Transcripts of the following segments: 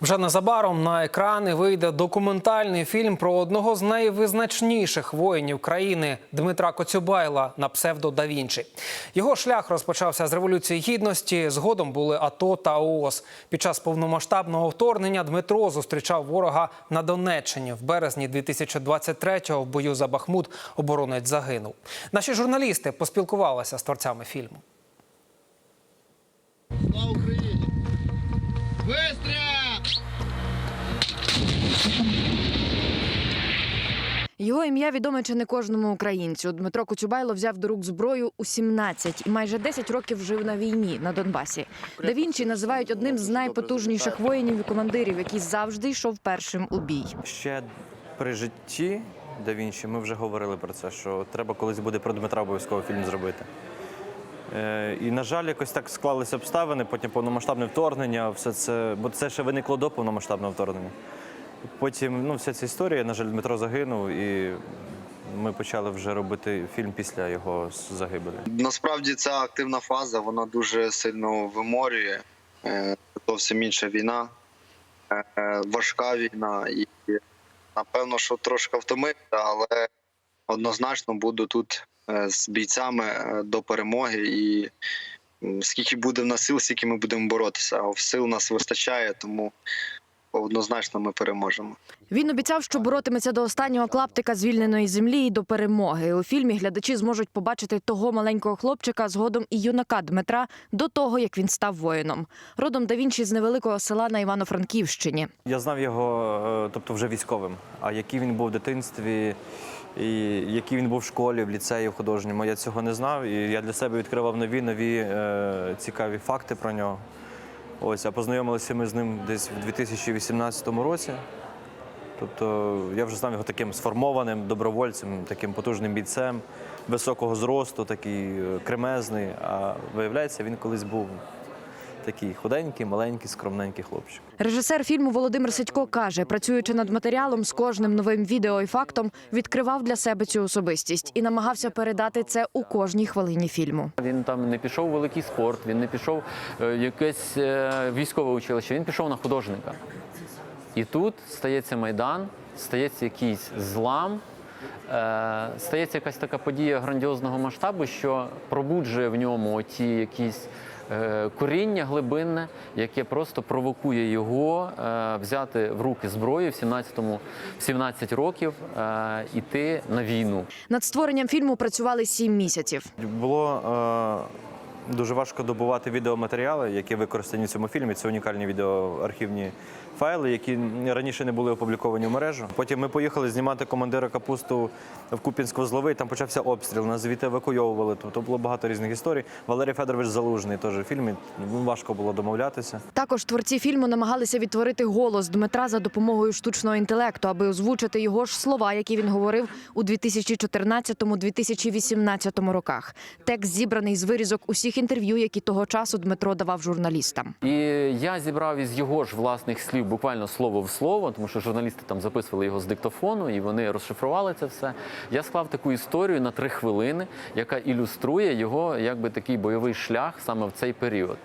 Вже незабаром на екрани вийде документальний фільм про одного з найвизначніших воїнів країни Дмитра Коцюбайла на псевдо да Вінчі. Його шлях розпочався з революції гідності. Згодом були АТО та ООС. Під час повномасштабного вторгнення Дмитро зустрічав ворога на Донеччині. В березні 2023-го в бою за Бахмут оборонець загинув. Наші журналісти поспілкувалися з творцями фільму. Слава Україні! Вистріл! Його ім'я відоме чи не кожному українцю. Дмитро Коцюбайло взяв до рук зброю у 17 і майже 10 років жив на війні на Донбасі. Да Вінчі називають одним з найпотужніших воїнів і командирів, який завжди йшов першим у бій. Ще при житті да Вінчі ми вже говорили про це, що треба колись буде про Дмитра обов'язково фільм зробити. Е, і, на жаль, якось так склалися обставини, потім повномасштабне вторгнення, все це, бо це ще виникло до повномасштабного вторгнення. Потім ну, вся ця історія, на жаль, Дмитро загинув, і ми почали вже робити фільм після його загибелі. Насправді ця активна фаза вона дуже сильно виморює. Е, Зовсім інша війна, е, важка війна, і напевно, що трошки втомився, але однозначно буду тут е, з бійцями до перемоги. І скільки буде в нас сил, стільки ми будемо боротися. А сил нас вистачає, тому однозначно ми переможемо. Він обіцяв, що боротиметься до останнього клаптика звільненої землі і до перемоги. У фільмі глядачі зможуть побачити того маленького хлопчика, згодом і юнака Дмитра до того, як він став воїном. Родом да Вінчі з невеликого села на Івано-Франківщині. Я знав його, е, тобто вже військовим. А який він був в дитинстві, і який він був в школі, в ліцеї, в художньому, я цього не знав. І я для себе відкривав нові нові е, цікаві факти про нього. Ось, а познайомилися ми з ним десь в 2018 році. Тобто я вже знав його таким сформованим добровольцем, таким потужним бійцем, високого зросту, такий е, кремезний. А виявляється, він колись був такий худенький, маленький, скромненький хлопчик. Режисер фільму Володимир Сидько каже, працюючи над матеріалом з кожним новим відео і фактом, відкривав для себе цю особистість і намагався передати це у кожній хвилині фільму. Він там не пішов у великий спорт, він не пішов е, в якесь е, військове училище, він пішов на художника. І тут стається майдан, стається якийсь злам, стається якась така подія грандіозного масштабу, що пробуджує в ньому ті якісь. е, Коріння глибинне, яке просто провокує його е, взяти в руки зброю в 17-му, 17 років е, іти на війну. Над створенням фільму працювали сім місяців. Було е, дуже важко добувати відеоматеріали, які використані в цьому фільмі. Це унікальні відеоархівні файли, які раніше не були опубліковані в мережу. Потім ми поїхали знімати командира капусту в Куп'янськ-Вузловий. Там почався обстріл, нас звідти евакуйовували. Тобто було багато різних історій. Валерій Федорович Залужний теж в фільмі. Важко було домовлятися. Також творці фільму намагалися відтворити голос Дмитра за допомогою штучного інтелекту, аби озвучити його ж слова, які він говорив у 2014-2018 роках. Текст зібраний з вирізок усіх інтерв'ю, які того часу Дмитро давав журналістам. І я зібрав із його ж власних слів буквально слово в слово, тому що журналісти там записували його з диктофону і вони розшифрували це все. Я склав таку історію на три хвилини, яка ілюструє його якби такий бойовий шлях саме в цей період.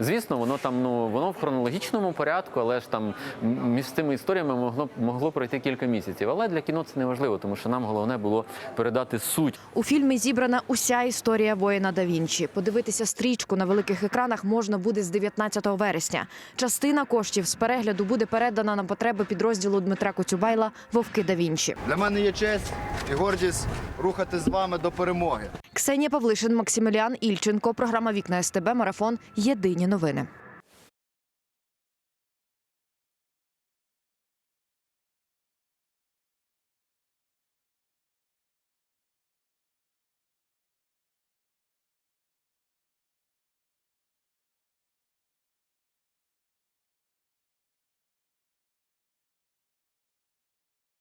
Звісно, воно там ну воно в хронологічному порядку, але ж там між цими історіями могло могло пройти кілька місяців. Але для кіно це не важливо, тому що нам головне було передати суть У фільмі зібрана уся історія воїна да Вінчі. Подивитися стрічку на великих екранах можна буде з 19 вересня. Частина коштів з перегляду буде передана на потреби підрозділу Дмитра Коцюбайла Вовки да Вінчі. Для мене є честь і гордість рухати з вами до перемоги. Ксенія Павлишин, Максиміліан Ільченко. Програма Вікна СТБ. Марафон. Єдині новини.